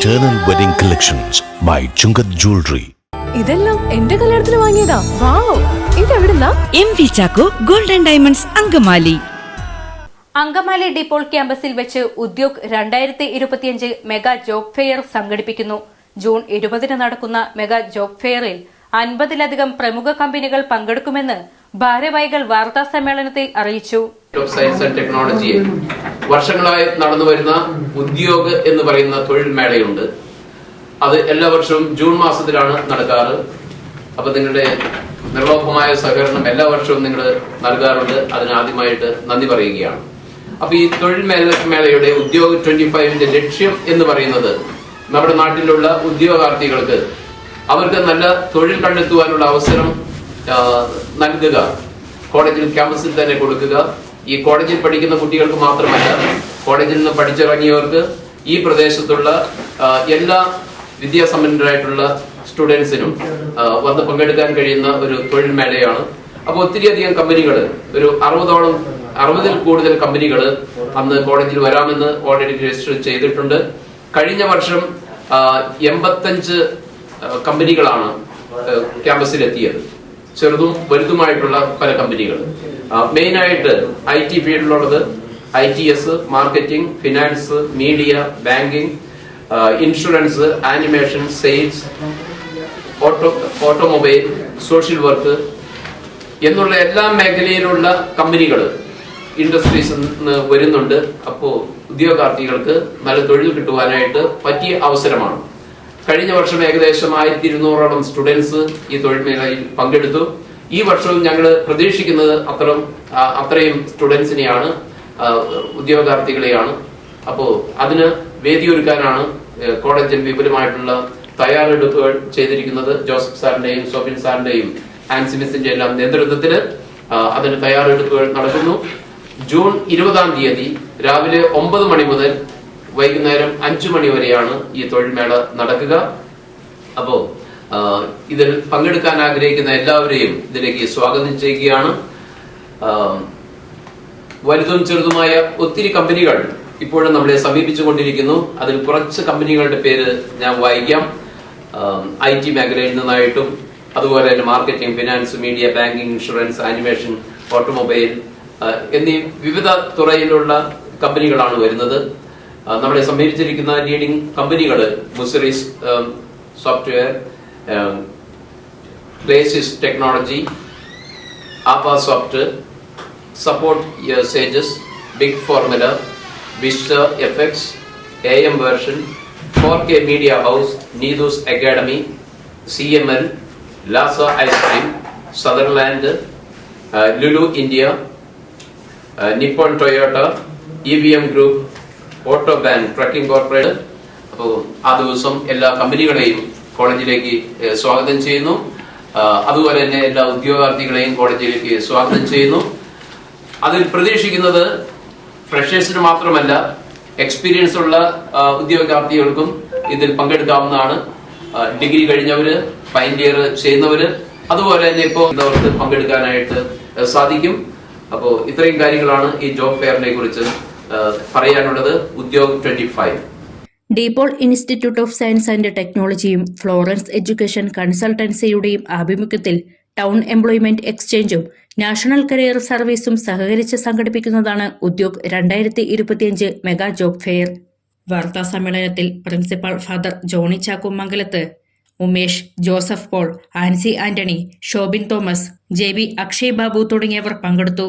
Eternal Wedding Collections by Chungath Jewelry. ഇതെല്ലാം എന്റെ കല്യാണത്തിന് വാങ്ങിയതാ. Wow ഇതെവിടുന്നാ? M V Chacko golden diamonds Angamaly. Angamaly De Paul ക്യാമ്പസിൽ വെച്ച് ഉദ്യോഗ് രണ്ടായിരത്തി ഇരുപത്തിയഞ്ച് മെഗാ ജോബ് ഫെയർ സംഘടിപ്പിക്കുന്നു. ജൂൺ ഇരുപതിന് നടക്കുന്ന മെഗാ ജോബ് ഫെയറിൽ അൻപതിലധികം പ്രമുഖ കമ്പനികൾ പങ്കെടുക്കുമെന്ന് ഭാരവാഹികൾ വാർത്താ സമ്മേളനത്തിൽ അറിയിച്ചു. സയൻസ് ആൻഡ് ടെക്നോളജി വർഷങ്ങളായി നടന്നു വരുന്ന ഉദ്യോഗ് എന്ന് പറയുന്ന തൊഴിൽ മേളയുണ്ട് അത് എല്ലാ വർഷവും ജൂൺ മാസത്തിലാണ് നടക്കാറ്. അപ്പൊ നിങ്ങളുടെ നിർലോഭമായ സഹകരണം എല്ലാ വർഷവും നിങ്ങൾ നൽകാറുണ്ട്. അതിന് ആദ്യമായിട്ട് നന്ദി പറയുകയാണ്. അപ്പൊ ഈ തൊഴിൽ മേല മേളയുടെ ഉദ്യോഗ ട്വന്റി ഫൈവിന്റെ ലക്ഷ്യം എന്ന് പറയുന്നത് നമ്മുടെ നാട്ടിലുള്ള ഉദ്യോഗാർത്ഥികൾക്ക് അവർക്ക് നല്ല തൊഴിൽ കണ്ടെത്തുവാനുള്ള അവസരം നൽകുക. കോളേജിൽ ക്യാമ്പസിൽ തന്നെ കൊടുക്കുക. ഈ കോളേജിൽ പഠിക്കുന്ന കുട്ടികൾക്ക് മാത്രമല്ല കോളേജിൽ നിന്ന് പഠിച്ചിറങ്ങിയവർക്ക് ഈ പ്രദേശത്തുള്ള എല്ലാ വിദ്യാസമ്പന്നരായിട്ടുള്ള സ്റ്റുഡൻസിനും വന്ന് പങ്കെടുക്കാൻ കഴിയുന്ന ഒരു തൊഴിൽ മേളയാണ്. അപ്പോൾ ഒത്തിരിയധികം കമ്പനികൾ ഒരു അറുപതോളം അറുപതിൽ കൂടുതൽ കമ്പനികൾ അന്ന് കോളേജിൽ വരാമെന്ന് ഓൾറെഡി രജിസ്റ്റർ ചെയ്തിട്ടുണ്ട്. കഴിഞ്ഞ വർഷം എൺപത്തഞ്ച് കമ്പനികളാണ് ക്യാമ്പസിലെത്തിയത്. ചെറുതും വലുതുമായിട്ടുള്ള പല കമ്പനികൾ. മെയിൻ ആയിട്ട് I T ഫീൽഡിലുള്ളത് I T S marketing finance media banking insurance animation sales auto automobile social work എന്നുള്ള എല്ലാ മേഖലയിലുള്ള കമ്പനികൾ ഇൻഡസ്ട്രീസ് വരുന്നുണ്ട്. അപ്പോൾ ഉദ്യോഗാർത്ഥികൾക്ക് നല്ല തൊഴിൽ കിട്ടുവാനായിട്ട് പറ്റിയ അവസരമാണ്. കഴിഞ്ഞ വർഷം ഏകദേശം ആയിരത്തി ഇരുന്നൂറോളം സ്റ്റുഡൻസ് ഈ തൊഴിൽ മേഖലയിൽ പങ്കെടുത്തു. ഈ വർഷവും ഞങ്ങൾ പ്രതീക്ഷിക്കുന്നത് അത്ര ആ- അത്രയും സ്റ്റുഡൻസിനെയാണ് ഉദ്യോഗാർത്ഥികളെയാണ്. അപ്പോൾ അതിന് വേദിയൊരുക്കാനാണ് കോളേജിൽ വിപുലമായിട്ടുള്ള തയ്യാറെടുപ്പുകൾ ചെയ്തിരിക്കുന്നത് ജോസഫ് സാറിന്റെയും സോഫിൻ സാറിന്റെയും ആൻസി ആൻസിമിസിന്റെ എല്ലാം നേതൃത്വത്തിൽ അതിന് തയ്യാറെടുപ്പുകൾ നടക്കുന്നു. ജൂൺ ഇരുപതാം തീയതി രാവിലെ ഒമ്പത് മണി മുതൽ വൈകുന്നേരം അഞ്ചു മണി വരെയാണ് ഈ തൊഴിൽ മേള നടക്കുക. അപ്പോ ആ, ഇതിൽ പങ്കെടുക്കാൻ ആഗ്രഹിക്കുന്ന എല്ലാവരെയും ഇതിലേക്ക് സ്വാഗതം ചെയ്യുകയാണ്. വലുതും ചെറുതുമായ ഒത്തിരി കമ്പനികൾ ഇപ്പോഴും നമ്മളെ സമീപിച്ചുകൊണ്ടിരിക്കുന്നു അതിൽ കുറച്ച് കമ്പനികളുടെ പേര് ഞാൻ വായിക്കാം. ഐ ടി മേഖലയിൽ നിന്നായിട്ടും അതുപോലെ തന്നെ marketing finance media banking insurance animation automobile എന്നീ വിവിധ തുറയിലുള്ള കമ്പനികളാണ് വരുന്നത്. നമ്മളെ സമീപിച്ചിരിക്കുന്ന ലീഡിംഗ് കമ്പനികൾ Muziris software technology Appa soft support sages big formula vista effects A M version four K media house Neethu's academy C M L Lazza ice cream Sutherland Lulu India Nippon Toyota E V M group auto bank trucking corporate അപ്പോൾ ആ ദിവസം എല്ലാ കമ്പനികളെയും കോളേജിലേക്ക് സ്വാഗതം ചെയ്യുന്നു. അതുപോലെ തന്നെ എല്ലാ ഉദ്യോഗാർത്ഥികളെയും കോളേജിലേക്ക് സ്വാഗതം ചെയ്യുന്നു. അതിൽ പ്രതീക്ഷിക്കുന്നത് ഫ്രഷേഴ്സിന് മാത്രമല്ല എക്സ്പീരിയൻസ് ഉള്ള ഉദ്യോഗാർത്ഥികൾക്കും ഇതിൽ പങ്കെടുക്കാവുന്നതാണ്. ഡിഗ്രി കഴിഞ്ഞവര് ഫൈനൽ ഇയർ ചെയ്യുന്നവര് അതുപോലെ തന്നെ ഇപ്പോൾ അവർക്ക് പങ്കെടുക്കാനായിട്ട് സാധിക്കും. അപ്പോൾ ഇത്രയും കാര്യങ്ങളാണ് ഈ ജോബ് ഫെയറിനെ കുറിച്ച് പറയാനുള്ളത്. Udyog twenty five De Paul institute of science and ടെക്നോളജിയും ഫ്ലോറൻസ് എഡ്യൂക്കേഷൻ കൺസൾട്ടൻസിയുടെയും ആഭിമുഖ്യത്തിൽ ടൗൺ എംപ്ലോയ്മെന്റ് എക്സ്ചേഞ്ചും നാഷണൽ കരിയർ സർവീസും സഹകരിച്ച് സംഘടിപ്പിക്കുന്നതാണ് ഉദ്യോഗ് രണ്ടായിരത്തി ഇരുപത്തിയഞ്ച് മെഗാ ജോബ് ഫെയർ. വാർത്താ സമ്മേളനത്തിൽ principal father Johny Chacko Mangalath Umesh Joseph Paul Ancy Antony Shobin Thomas J B Akshay Babu തുടങ്ങിയവർ പങ്കെടുത്തു.